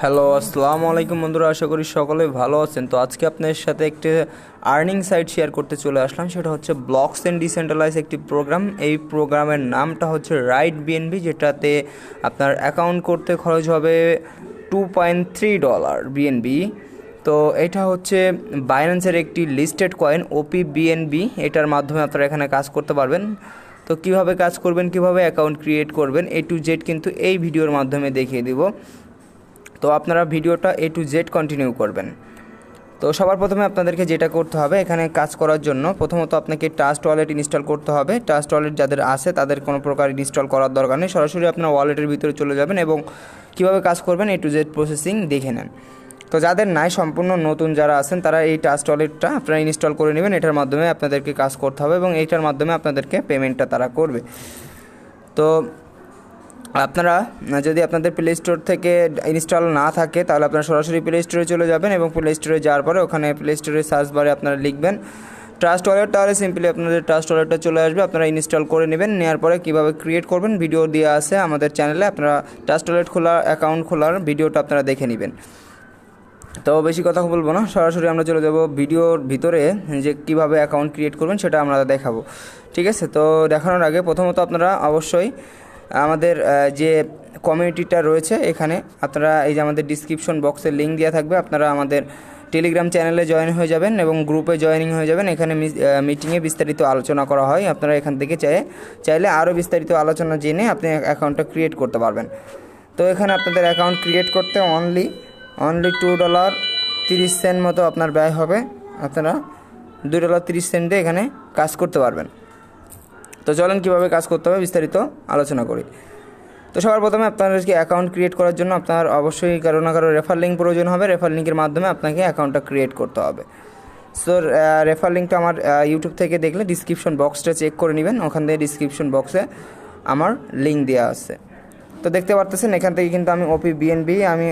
Hello, আসসালামু আলাইকুম বন্ধুরা, আশা করি সকলে ভালো আছেন। তো আজকে আপনাদের সাথে একটি আর্নিং সাইট শেয়ার করতে চলে আসলাম, সেটা হচ্ছে ব্লকস অ্যান্ড ডিসেন্ট্রালাইজ একটি প্রোগ্রাম এই প্রোগ্রামের নামটা হচ্ছে রাইট বিএনবি যেটাতে আপনার অ্যাকাউন্ট করতে খরচ হবে two point three dollar BNB তো এটা হচ্ছে বাইন্যান্সের একটি লিস্টেড কয়েন ওপি বিএনবি এটার মাধ্যমে আপনারা এখানে কাজ করতে পারবেন। তো কীভাবে কাজ করবেন, কীভাবে অ্যাকাউন্ট ক্রিয়েট করবেন এ টু জেড কিন্তু এই ভিডিওর মাধ্যমে দেখিয়ে দিব। তো আপনারা ভিডিওটা এ টু জেড কন্টিনিউ করবেন। তো সবার প্রথমে আপনাদেরকে যেটা করতে হবে, এখানে কাজ করার জন্য প্রথমত আপনাকে টাস্ট ওয়ালেট ইনস্টল করতে হবে। টাস্ট ওয়ালেট যাদের আছে, তাদের কোনো প্রকার ইনস্টল করার দরকার নেই। সরাসরি আপনার ওয়ালেটের ভিতরে চলে যাবেন এবং কীভাবে কাজ করবেন এ টু জেড প্রসেসিং দেখে নেন। তো যাদের নাই, সম্পূর্ণ নতুন যারা আছেন, তারা এই টাস্ট ওয়ালেটটা আপনারা ইনস্টল করে নেবেন। এটার মাধ্যমে আপনাদেরকে কাজ করতে হবে এবং এইটার মাধ্যমে আপনাদেরকে পেমেন্টটা তারা করবে। তো আপনারা যদি আপনাদের প্লে স্টোর থেকে ইনস্টল না থাকে, তাহলে আপনারা সরাসরি প্লে স্টোরে চলে যাবেন এবং প্লে স্টোরে যাওয়ার পরে ওখানে প্লে স্টোরে সার্চ বারে আপনারা লিখবেন ট্রাস্ট ওয়ালেট তাহলে সিম্পলি আপনাদের ট্রাস্ট ওয়ালেটটা চলে আসবে, আপনারা ইনস্টল করে নেবেন নেওয়ার পরে কীভাবে ক্রিয়েট করবেন ভিডিও দেওয়া আছে আমাদের চ্যানেলে আপনারা ট্রাস্ট ওয়ালেট খোলা অ্যাকাউন্ট খোলার ভিডিওটা আপনারা দেখে নেবেন। তো বেশি কথা বলব না, সরাসরি আমরা চলে যাব ভিডিওর ভিতরে, যে কীভাবে অ্যাকাউন্ট ক্রিয়েট করবেন সেটা আমরা দেখাবো। ঠিক আছে, তো দেখানোর আগে প্রথমত আপনারা অবশ্যই আমাদের যে কমিউনিটিটা রয়েছে এখানে, আপনারা এই যে আমাদের ডিসক্রিপশন বক্সে লিঙ্ক দেওয়া থাকবে, আপনারা আমাদের টেলিগ্রাম চ্যানেলে জয়েন হয়ে যাবেন এবং গ্রুপে জয়েনিং হয়ে যাবেন। এখানে মিটিংয়ে বিস্তারিত আলোচনা করা হয়। আপনারা এখান থেকে চাই চাইলে আরও বিস্তারিত আলোচনা জেনে আপনি অ্যাকাউন্টটা ক্রিয়েট করতে পারবেন। তো এখানে আপনাদের অ্যাকাউন্ট ক্রিয়েট করতে অনলি অনলি টু ডলার তিরিশ সেন্ট মতো আপনার ব্যয় হবে। আপনারা দুই ডলার তিরিশ সেন্টে এখানে কাজ করতে পারবেন। তো চলেন কীভাবে কাজ করতে হবে বিস্তারিত আলোচনা করি। তো সবার প্রথমে আপনাদেরকে অ্যাকাউন্ট ক্রিয়েট করার জন্য আপনার অবশ্যই কারও না কারও রেফার লিঙ্ক প্রয়োজন হবে। রেফার লিঙ্কের মাধ্যমে আপনাকে অ্যাকাউন্টটা ক্রিয়েট করতে হবে। সো রেফার লিঙ্কটা আমার ইউটিউব থেকে দেখলে ডিসক্রিপশন বক্সটা চেক করে নেবেন। ওখান থেকে ডিসক্রিপশন বক্সে আমার লিঙ্ক দেওয়া আছে। তো দেখতে পারতেছেন, এখান থেকে কিন্তু আমি ওপি বিএনবি আমি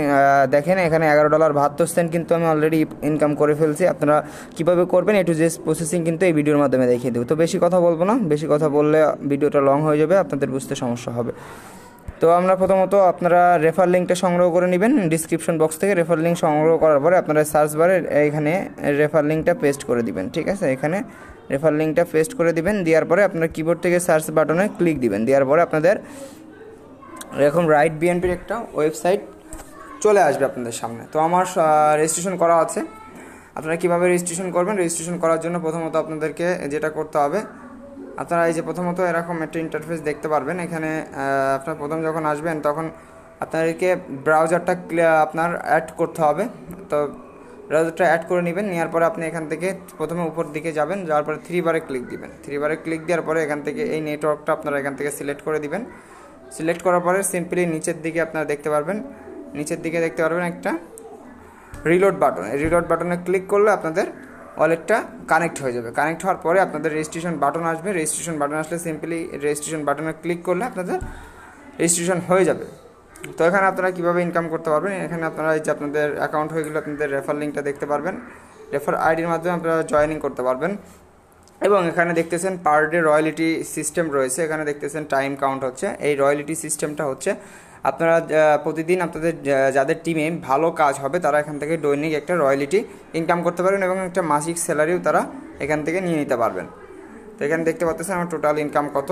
দেখেন এখানে এগারো ডলার বাহাত্তর সেন্ট কিন্তু আমি অলরেডি ইনকাম করে ফেলছি। আপনারা কীভাবে করবেন এটু যে প্রসেসিং কিন্তু এই ভিডিওর মাধ্যমে দেখিয়ে দেবো। তো বেশি কথা বলব না, বেশি কথা বললে ভিডিওটা লং হয়ে যাবে, আপনাদের বুঝতে সমস্যা হবে। তো আমরা প্রথমত আপনারা রেফার লিঙ্কটা সংগ্রহ করে নেবেন ডিসক্রিপশন বক্স থেকে রেফার লিঙ্ক সংগ্রহ করার পরে আপনারা সার্চ বারে এখানে রেফার লিঙ্কটা পেস্ট করে দিবেন, ঠিক আছে? এখানে রেফার লিঙ্কটা পেস্ট করে দিবেন, দেওয়ার পরে আপনার কিবোর্ড থেকে সার্চ বাটনে ক্লিক দিবেন, দেওয়ার পরে আপনাদের এরকম রাইট বিএনপির একটা ওয়েবসাইট চলে আসবে আপনাদের সামনে। তো আমার রেজিস্ট্রেশন করা আছে। আপনারা কীভাবে রেজিস্ট্রেশন করবেন? রেজিস্ট্রেশন করার জন্য প্রথমত আপনাদেরকে যেটা করতে হবে, আপনারা এই যে প্রথমত এরকম একটা ইন্টারফেস দেখতে পারবেন। এখানে আপনার প্রথম যখন আসবেন, তখন আপনাদেরকে ব্রাউজারটা আপনার অ্যাড করতে হবে। তো ব্রাউজারটা অ্যাড করে নেবেন, নেওয়ার পরে আপনি এখান থেকে প্রথমে উপর দিকে যাবেন, যাওয়ার পরে থ্রি বারে ক্লিক দিবেন। থ্রি বারে ক্লিক দেওয়ার পরে এখান থেকে এই নেটওয়ার্কটা আপনারা এখান থেকে সিলেক্ট করে দিবেন। সিলেক্ট করার পরে সিম্পলি নিচের দিকে আপনারা দেখতে পারবেন। নিচের দিকে দেখতে পারবেন একটা রিলোড বাটন এই রিলোড বাটনে ক্লিক করলে আপনাদের ওয়ালেটটা কানেক্ট হয়ে যাবে। কানেক্ট হওয়ার পরে আপনাদের রেজিস্ট্রেশন বাটন আসবে। রেজিস্ট্রেশন বাটন আসলে সিম্পলি রেজিস্ট্রেশন বাটনে ক্লিক করলে আপনাদের রেজিস্ট্রেশন হয়ে যাবে। তো এখানে আপনারা কীভাবে ইনকাম করতে পারবেন? এখানে আপনারা এই যে আপনাদের অ্যাকাউন্ট হয়ে গেলে, আপনাদের রেফার লিঙ্কটা দেখতে পারবেন। রেফার আইডির মাধ্যমে আপনারা জয়েনিং করতে পারবেন। এবং এখানে দেখতেছেন পার ডে রয়্যালিটি সিস্টেম রয়েছে। এখানে দেখতেছেন টাইম কাউন্ট হচ্ছে। এই রয়্যালিটি সিস্টেমটা হচ্ছে আপনারা প্রতিদিন আপনাদের যাদের টিমে ভালো কাজ হবে, তারা এখান থেকে দৈনিক একটা রয়্যালিটি ইনকাম করতে পারবেন এবং একটা মাসিক স্যালারিও তারা এখান থেকে নিয়ে নিতে পারবেন। তো এখানে দেখতে পাচ্ছেন আমার টোটাল ইনকাম কত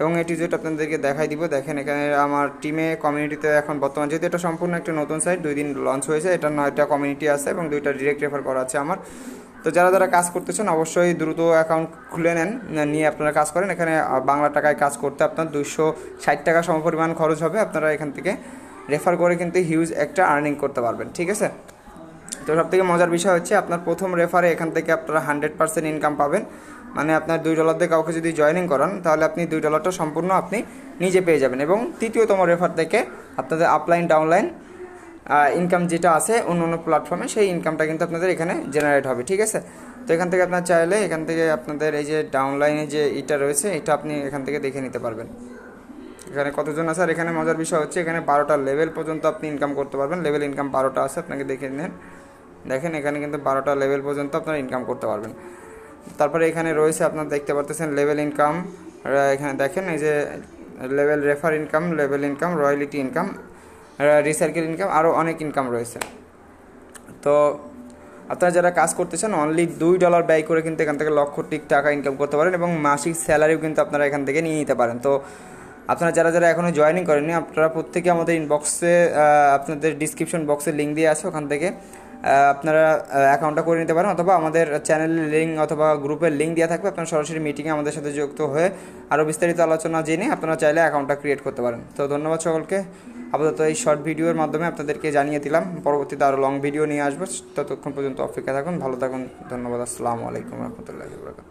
এবং এটি যেটা আপনাদেরকে দেখাই দিব। দেখেন এখানে আমার টিমে কমিউনিটিতে এখন বর্তমান যেহেতু এটা সম্পূর্ণ একটা নতুন সাইট দুই দিন লঞ্চ হয়েছে এটা নয়টা কমিউনিটি আছে এবং দুইটা ডিরেক্ট রেফার করা আছে আমার। তো যারা যারা কাজ করতেছেন, অবশ্যই দ্রুত অ্যাকাউন্ট খুলে নেন নিয়ে আপনারা কাজ করেন। এখানে বাংলা টাকায় কাজ করতে আপনার দুইশো ষাট টাকা সমপরিমাণ খরচ হবে। আপনারা এখান থেকে রেফার করে কিন্তু হিউজ একটা আর্নিং করতে পারবেন, ঠিক আছে? তো সব থেকে মজার বিষয় হচ্ছে, আপনার প্রথম রেফারে এখান থেকে আপনারা হান্ড্রেড পার্সেন্ট ইনকাম পাবেন। মানে আপনার দুই ডলার দিয়ে কাউকে যদি জয়েনিং করান, তাহলে আপনি দুই ডলারটা সম্পূর্ণ আপনি নিজে পেয়ে যাবেন। এবং তৃতীয়তম রেফার থেকে আপনাদের আপলাইন ডাউনলাইন ইনকাম যেটা আছে অন্য অন্য প্ল্যাটফর্মে সেই ইনকামটা কিন্তু আপনাদের এখানে জেনারেট হবে, ঠিক আছে? তো এখান থেকে আপনার চাইলে এখান থেকে আপনাদের এই যে ডাউনলাইনে যে ইটা রয়েছে, এটা আপনি এখান থেকে দেখে নিতে পারবেন। এখানে কতজন আছে? আর এখানে মজার বিষয় হচ্ছে, এখানে বারোটা লেভেল পর্যন্ত আপনি ইনকাম করতে পারবেন। লেভেল ইনকাম বারোটা আছে, আপনাকে দেখে নেন। দেখেন, এখানে কিন্তু বারোটা লেভেল পর্যন্ত আপনারা ইনকাম করতে পারবেন। তারপরে এখানে রয়েছে, আপনারা দেখতে পারতেছেন লেভেল ইনকাম এখানে দেখেন, এই যে level refer income level income royalty income recycle income আরও অনেক ইনকাম রয়েছে। তো আপনারা যারা কাজ করতে চান অনলি দুই ডলার ব্যয় করে কিন্তু এখান থেকে লক্ষ টিক টাকা ইনকাম করতে পারেন এবং মাসিক স্যালারিও কিন্তু আপনারা এখান থেকে নিয়ে নিতে পারেন। তো আপনারা যারা যারা এখনও জয়েনিং করেননি, আপনারা প্রত্যেকে আমাদের ইনবক্সে আপনাদের ডিসক্রিপশন বক্সে লিঙ্ক দিয়ে আছে, ওখান থেকে আপনারা অ্যাকাউন্টটা করে নিতে পারেন অথবা আমাদের চ্যানেলের লিঙ্ক অথবা গ্রুপের লিঙ্ক দেওয়া থাকবে, আপনারা সরাসরি মিটিংয়ে আমাদের সাথে যুক্ত হয়ে আরও বিস্তারিত আলোচনা জেনে আপনারা চাইলে অ্যাকাউন্টটা ক্রিয়েট করতে পারেন। তো ধন্যবাদ সকলকে। আপাতত এই শর্ট ভিডিওর মাধ্যমে আপনাদেরকে জানিয়ে দিলাম। পরবর্তীতে আরও লং ভিডিও নিয়ে আসব। ততক্ষণ পর্যন্ত অপেক্ষা থাকুন। ভালো থাকুন। ধন্যবাদ। আসসালামু আলাইকুম রহমতুল্লাহ বরকাত